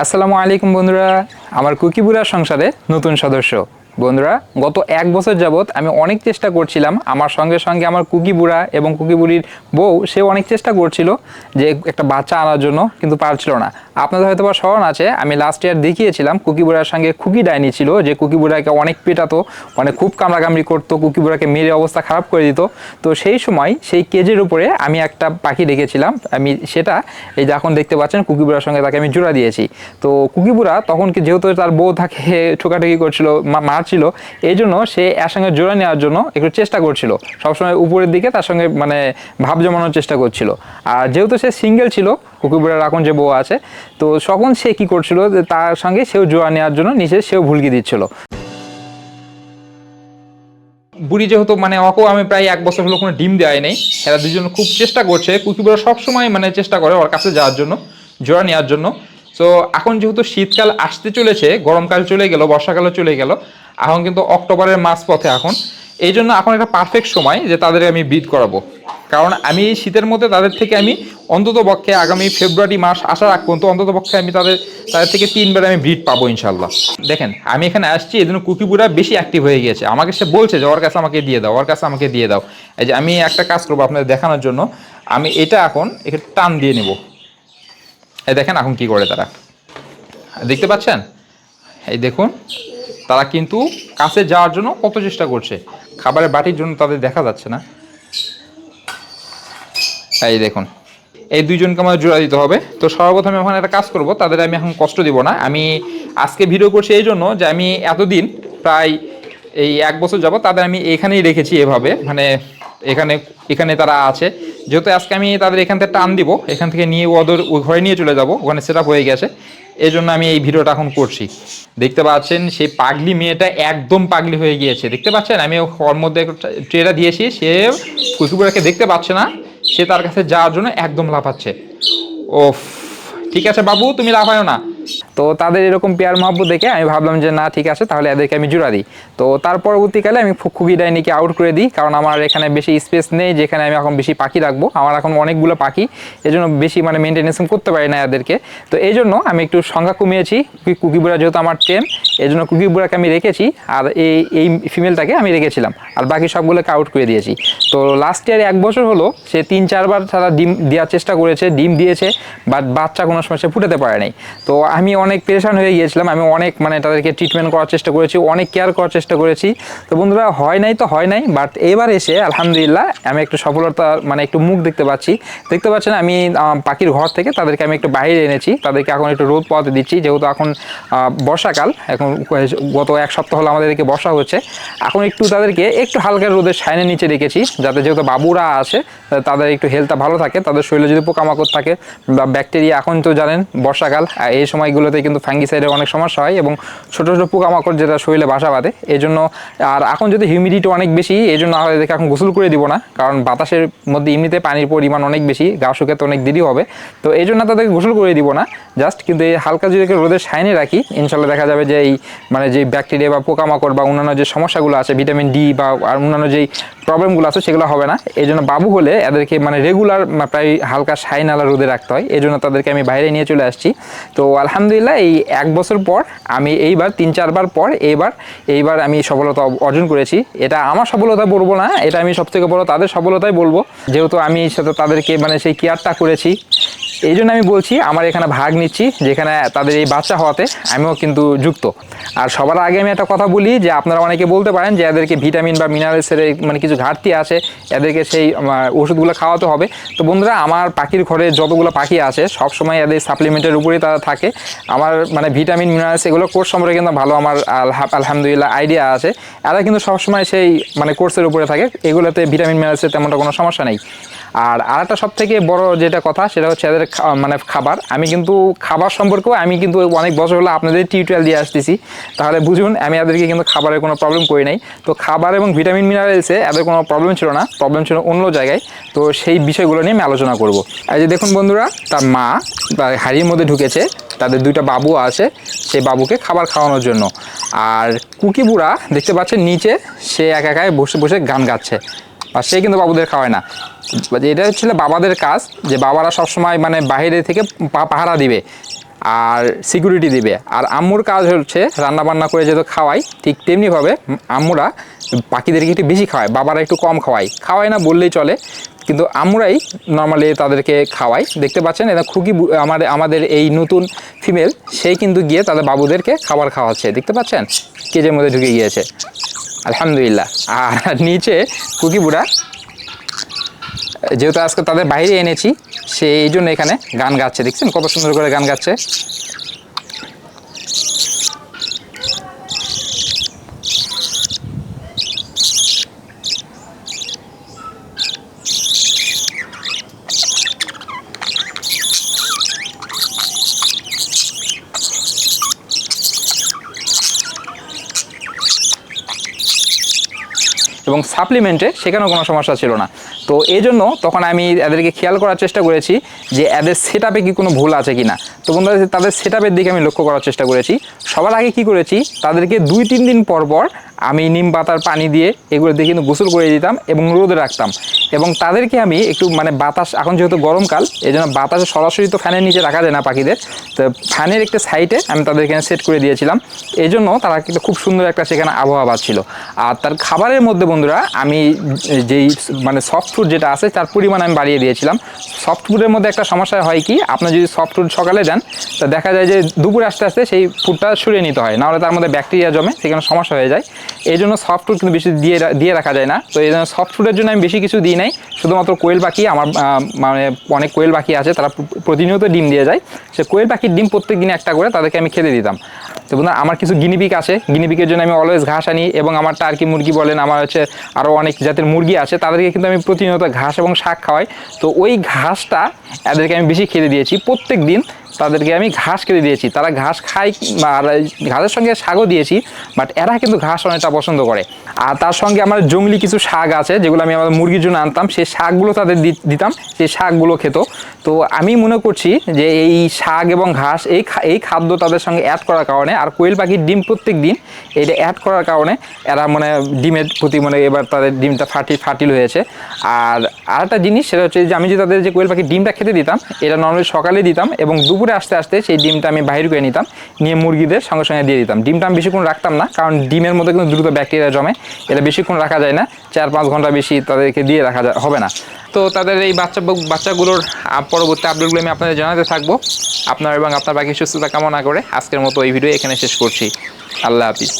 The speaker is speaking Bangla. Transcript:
আসসালামু আলাইকুম বন্ধুরা আমার কুকিবুলার সংসারে নতুন সদস্য। বন্ধুরা, গত এক বছর যাবৎ আমি অনেক চেষ্টা করছিলাম। আমার সঙ্গে সঙ্গে আমার কুকি বুড়া এবং কুকি বুড়ির বউ সে অনেক চেষ্টা করছিল যে একটা বাচ্চা আনার জন্য, কিন্তু পারছিল না। আপনাদের হয়তো বা স্মরণ আছে, আমি লাস্ট ইয়ার দেখিয়েছিলাম কুকিবুড়ার সঙ্গে খুকি ডাইনি ছিল, যে কুকিবুড়াকে অনেক পেটাতো মানে খুব কামড়াকামড়ি করতো কুকিবুড়াকে মেরে অবস্থা খারাপ করে দিত। তো সেই সময় সেই কেজের উপরে আমি একটা পাখি রেখেছিলাম আমি সেটা, এই যে এখন দেখতে পাচ্ছেন কুকিবুড়ার সঙ্গে তাকে আমি জোড়া দিয়েছি। তো কুকিবুড়া তখন কি যেহেতু তার বউ তাকে ঠোকাঠুকি করছিল, মা- মারছিল এই জন্য সে এর সঙ্গে জোড়া নেওয়ার জন্য একটু চেষ্টা করছিল। সবসময় উপরের দিকে তার সঙ্গে মানে ভাব জমানোর চেষ্টা করছিল। আর যেহেতু সে সিঙ্গেল ছিল কুকিবুড়ার এখন যে বউ আছে, তো তখন সে কি করছিল তার সঙ্গে সেও জোড়া নেওয়ার জন্য নিচে সেও ভুলকি দিচ্ছিল। বুড়ি যেহেতু মানে ওকেও আমি প্রায় এক বছর হলো কোনো ডিম দেওয়াই নেই, এরা দুজন খুব চেষ্টা করছে কুকিবুড়া সবসময় মানে চেষ্টা করে ওর কাছে যাওয়ার জন্য, জোড়া নেওয়ার জন্য। তো এখন যেহেতু শীতকাল আসতে চলেছে, গরমকাল চলে গেল, বর্ষাকালও চলে গেল এখন কিন্তু অক্টোবরের মাঝ পথে এখন। এই জন্য এখন একটা পারফেক্ট সময় যে তাদের আমি ব্রিড করাবো। কারণ আমি এই শীতের মধ্যে তাদের থেকে আমি অন্তত পক্ষে আগামী ফেব্রুয়ারি মাস আসার আগ পর্যন্ত অন্তত পক্ষে আমি তাদের তাদের থেকে তিনবার আমি ব্রিড পাবো ইনশাল্লাহ দেখেন, আমি এখানে আসছি, এই জন্য কুকিপুরা বেশি অ্যাক্টিভ হয়ে গিয়েছে। আমাকে সে বলছে যে, ওর কাছে আমাকে দিয়ে দাও, ওর কাছে আমাকে দিয়ে দাও। এই যে আমি একটা কাজ করব আপনাদের দেখানোর জন্য। আমি এটা এখন একটু টান দিয়ে নেব। এই দেখেন এখন কি করে তারা। দেখতে পাচ্ছেন? এই দেখুন তারা কিন্তু কাছে যাওয়ার জন্য কত চেষ্টা করছে। খাবারের বাটির জন্য তাদের দেখা যাচ্ছে না। এই দেখুন, এই দুইজনকে আমাদের জোড়া দিতে হবে। তো সর্বপ্রথমে ওখানে একটা কাজ করব, তাদের আমি এখন কষ্ট দিব না। আমি আজকে ভিডিও করছি এই জন্য যে আমি এতদিন প্রায় এই এক বছর যাব তাদের আমি এখানেই রেখেছি এভাবে। মানে এখানে এখানে তারা আছে। যেহেতু আজকে আমি তাদের এখান থেকে টান দিব, এখান থেকে নিয়ে ওদের ওই ঘরে নিয়ে চলে যাব, ওখানে সেট হয়ে গেছে। এই জন্য আমি এই ভিডিওটা এখন করছি। দেখতে পাচ্ছেন, সেই পাগলি মেয়েটা একদম পাগলি হয়ে গিয়েছে। দেখতে পাচ্ছেন? আমি ওর মধ্যে ট্রেটা দিয়েছি, সে কুকুরাকে দেখতে পাচ্ছে না। সে তার কাছে যাওয়ার জন্য একদম লাফাচ্ছে। ওফ, ঠিক আছে বাবু, তুমি লাফায়ও না। তো তাদের এরকম পেয়ার মহাব্বত দেখে আমি ভাবলাম যে, না, ঠিক আছে, তাহলে এদেরকে আমি জোড়া দিই। তো তার পরবর্তীকালে আমি খুকি ডাইনিকে আউট করে দিই, কারণ আমার এখানে বেশি স্পেস নেই, যেখানে আমি এখন বেশি পাখি রাখব। আমার এখন অনেকগুলো পাখি এই জন্য বেশি মানে মেনটেনেন্স করতে পারি না এদেরকে। তো এই জন্য আমি একটু সংখ্যা কমিয়েছি, কুকি- কুকি বুড়া যেহেতু আমার ট্রেন এই জন্য কুকি বুড়াকে আমি রেখেছি, আর এই এই ফিমেলটাকে আমি রেখেছিলাম, আর বাকি সবগুলোকে আউট করে দিয়েছি। তো লাস্ট ইয়ারে এক বছর হলো, সে তিন চারবার তারা ডিম দেওয়ার চেষ্টা করেছে, ডিম দিয়েছে, বাট বাচ্চা কোনো সময় সে ফুটাতে পারে নাই। তো আমি অনেক পেরেশান হয়ে গিয়েছিলাম, আমি অনেক মানে তাদেরকে ট্রিটমেন্ট করার চেষ্টা করেছি, অনেক কেয়ার করার চেষ্টা করেছি। তো বন্ধুরা, হয় নাই তো হয় নাই বাট এবার এসে আলহামদুলিল্লাহ আমি একটু সফলতা মানে একটু মুখ দেখতে পাচ্ছি। দেখতে পাচ্ছেন আমি পাখির ঘর থেকে তাদেরকে আমি একটু বাইরে এনেছি, তাদেরকে এখন একটু রোদ পাওয়াতে দিচ্ছি, যেহেতু এখন বর্ষাকাল, এখন গত এক সপ্তাহ হলো আমাদেরকে বর্ষা হচ্ছে। এখন একটু তাদেরকে একটু হালকা রোদের সাইনের নিচে রেখেছি, যাতে যেহেতু বাবুরা আছে তাদের একটু হেলথটা ভালো থাকে, তাদের শরীরে যদি পোকামাকড় থাকে বা ব্যাকটেরিয়া এখন তো জানেন বর্ষাকাল এই এই সময়গুলোতে কিন্তু ফ্যাঙ্গিসাইডের অনেক সমস্যা হয় এবং ছোটো ছোটো পোকামাকড় যেটা শরীরে বাসা বাঁধে এই জন্য আর এখন যদি হিউমিডিটি অনেক বেশি এই জন্য এদেরকে এখন গোসল করে দিব না, কারণ বাতাসের মধ্যে এমনিতে পানির পরিমাণ অনেক বেশি, গা শুকাতে অনেক দেরি হবে। তো এই জন্য তাদেরকে গোসল করে দিব না জাস্ট কিন্তু এই হালকা যদি রোদের সাইনে রাখি ইনশাল্লাহ দেখা যাবে যে এই মানে যে ব্যাকটেরিয়া বা পোকামাকড় বা অন্যান্য যে সমস্যাগুলো আছে ভিটামিন ডি বা আর অন্যান্য যেই প্রবলেমগুলো আছে, সেগুলো হবে না। এই জন্য বাবু হলে এদেরকে মানে রেগুলার প্রায় হালকা সাইন আলা রোদে রাখতে হয়। এই জন্য তাদেরকে আমি বাইরে নিয়ে চলে আসছি। তো আলহামদুলিল্লাহ, এই এক বছর পর আমি এইবার, তিন, চারবার পর এইবার এইবার আমি সফলতা অর্জন করেছি। এটা আমার সফলতা বলব না, এটা আমি সবথেকে বড় তাদের সফলতাই বলব। যেহেতু আমি সাথে তাদেরকে মানে সেই কেয়ারটা করেছি এই জন্য আমি বলছি, আমার এখানে ভাগ নিচ্ছি, যেখানে তাদের এই বাচ্চা হওয়াতে আমিও কিন্তু যুক্ত। আর সবার আগে আমি একটা কথা বলি যে, আপনারা অনেকে বলতে পারেন যে, এদেরকে ভিটামিন বা মিনারেলসের মানে কিছু ঘাটতি আছে, এদেরকে সেই ওষুধগুলো খাওয়াতে হবে। তো বন্ধুরা, আমার পাখির ঘরে যতগুলো পাখি আছে, সবসময় এদের সাপ্লিমেন্টের উপরেই তারা থাকে। আমার মানে ভিটামিন মিনারেলস এগুলো কোর্স সম্পর্কে কিন্তু ভালো আমার আলহা- আলহামদুলিল্লাহ আইডিয়া আছে। এরা কিন্তু সবসময় সেই মানে কোর্সের উপরে থাকে, এগুলোতে ভিটামিন মিনারেলসের তেমনটা কোনো সমস্যা নেই। আর আরেকটা সব থেকে বড় যেটা কথা, সেটা হচ্ছে এদের মানে খাবার। আমি কিন্তু খাবার সম্পর্কেও আমি কিন্তু অনেক বছর হলো আপনাদের টিউটোরিয়াল দিয়ে আসতেছি। তাহলে বুঝুন, আমি এদেরকে কিন্তু খাবারের কোনো প্রবলেম করি নাই। তো খাবার এবং ভিটামিন মিনারেলসে এদের কোনো প্রবলেম ছিল না প্রবলেম ছিল অন্য জায়গায়। তো সেই বিষয়গুলো নিয়ে আমি আলোচনা করব। এই যে দেখুন বন্ধুরা, তার মা তার হাড়ির মধ্যে ঢুকেছে, তাদের দুইটা বাবু আছে সেই বাবুকে খাবার খাওয়ানোর জন্য। আর কুকি বুড়া দেখতে পাচ্ছেন, নিচে সে একা একাই বসে বসে গান গাচ্ছে। আর সে কিন্তু বাবুদের খাওয়ায় না। এটা হচ্ছিল বাবাদের কাজ, যে বাবারা সবসময় মানে বাইরে থেকে পাহারা দিবে আর সিকিউরিটি দিবে। আর আম্মুর কাজ হচ্ছে রান্না বান্না করে যেহেতু খাওয়াই, ঠিক তেমনিভাবে আম্মুরা পাখিদেরকে একটু বেশি খাওয়ায়, বাবারা একটু কম খাওয়ায়। খাওয়ায় না বললেই চলে, কিন্তু আমরাই নর্মালি তাদেরকে খাওয়াই দেখতে পাচ্ছেন এটা খুবই বু- আমাদের এই নতুন ফিমেল সেই কিন্তু গিয়ে তাদের বাবুদেরকে খাবার খাওয়াচ্ছে। দেখতে পাচ্ছেন? কেজের মধ্যে ঢুকে গিয়েছে। আলহামদুলিল্লাহ। আর নিচে কুকি বুড়া, যেহেতু আজকে তাদের বাইরে এনেছি, সেই জন্য এখানে গান গাচ্ছে, দেখছেন কত সুন্দর করে গান গাচ্ছে? এবং সাপ্লিমেন্টে সেখানেও কোনো সমস্যা ছিল না। তো এই জন্য তখন আমি এদেরকে খেয়াল করার চেষ্টা করেছি যে এদের সেট কি কোনো ভুল আছে কি না তো বন্ধুরা, তাদের সেট দিকে আমি লক্ষ্য করার চেষ্টা করেছি। সবার আগে কি করেছি, তাদেরকে দুই তিন দিন পর পর আমি নিম পাতার পানি দিয়ে এগুলো দিয়ে কিন্তু গোসল করে দিতাম এবং রোদে রাখতাম। এবং তাদেরকে আমি একটু মানে বাতাস, এখন যেহেতু গরমকাল এই জন্য বাতাসে সরাসরি তো ফ্যানের নিচে রাখা যায় না পাখিদের। তো ফ্যানের একটা সাইডে আমি তাদেরকে সেট করে দিয়েছিলাম। এই জন্য তারা কিন্তু খুব সুন্দর একটা সেখানে আবহাওয়া পাচ্ছিল। আর তার খাবারের মধ্যে বন্ধুরা, আমি যেই মানে সফট ফুড যেটা আছে, তার পরিমাণ আমি বাড়িয়ে দিয়েছিলাম। সফট ফুডের মধ্যে একটা সমস্যা হয় কি, আপনার যদি সফট ফুড সকালে দেন তা দেখা যায় যে দুপুর আস্তে আস্তে সেই ফুডটা সরিয়ে নিতে হয়। নাহলে তার মধ্যে ব্যাকটেরিয়া জমে, সেখানে সমস্যা হয়ে যায়। এই জন্য সফট ফুড কিন্তু বেশি দিয়ে দিয়ে রাখা যায় না। তো এই জন্য সফট ফুডের জন্য আমি বেশি কিছু দিই নাই। শুধুমাত্র কোয়েল পাখি, আমার মানে অনেক কোয়েল পাখি আছে, তারা প্রতিনিয়ত ডিম দিয়ে যায়। সে কোয়েল পাখির ডিম প্রত্যেক দিনে একটা করে তাদেরকে আমি খেতে দিতাম। তো বন্ধুরা, আমার কিছু গিনিপিক আছে। গিনিপিকের জন্য আমি অলওয়েজ ঘাস আনি এবং আমার টার্কি মুরগি বলেন, আমার হচ্ছে আরও অনেক জাতের মুরগি আছে, তাদেরকে কিন্তু আমি প্রতিনিয়ত ঘাস এবং শাক খাওয়াই। তো ওই ঘাসটা এদেরকে আমি বেশি খেতে দিয়েছি। প্রত্যেক দিন তাদেরকে আমি ঘাস খেতে দিয়েছি। তারা ঘাস খায় আর ঘাসের সঙ্গে শাকও দিয়েছি বাট এরা কিন্তু ঘাস অনেকটা পছন্দ করে। আর তার সঙ্গে আমার জঙ্গলি কিছু শাক আছে, যেগুলো আমি আমার মুরগির জন্য আনতাম, সেই শাকগুলো তাদের দিতাম, সেই শাকগুলো খেত। তো আমি মনে করছি যে এই শাক এবং ঘাস, এই এই খাদ্য তাদের সঙ্গে অ্যাড করার কারণে আর কোয়েল পাখির ডিম প্রত্যেক দিন এটা অ্যাড করার কারণে এরা মানে ডিমের প্রতি মানে এবার তাদের ডিমটা ফাটি ফাটিল হয়েছে। আর আরেকটা জিনিস সেটা হচ্ছে যে আমি যে তাদের যে কোয়েল পাখির ডিমটা খেতে দিতাম, এটা নর্মালি সকালে দিতাম এবং দুপুরে আস্তে আস্তে সেই ডিমটা আমি বাইরে করে নিতাম, নিয়ে মুরগিদের সঙ্গে সঙ্গে দিয়ে দিতাম। ডিমটা আমি বেশিক্ষণ রাখতাম না, কারণ ডিমের মধ্যে কিন্তু দ্রুত ব্যাকটেরিয়া জমে, এটা বেশিক্ষণ রাখা যায় না, চার পাঁচ ঘণ্টা বেশি তাদেরকে দিয়ে রাখা হবে না। তো তাদের এই বাচ্চা বাচ্চাগুলোর পরবর্তী আপডেটগুলো আমি আপনাদের জানাতে থাকব। আপনার এবং আপনার বাকি সুস্থতা কামনা করে আজকের মতো এই ভিডিও এখানে শেষ করছি। আল্লাহ হাফিজ।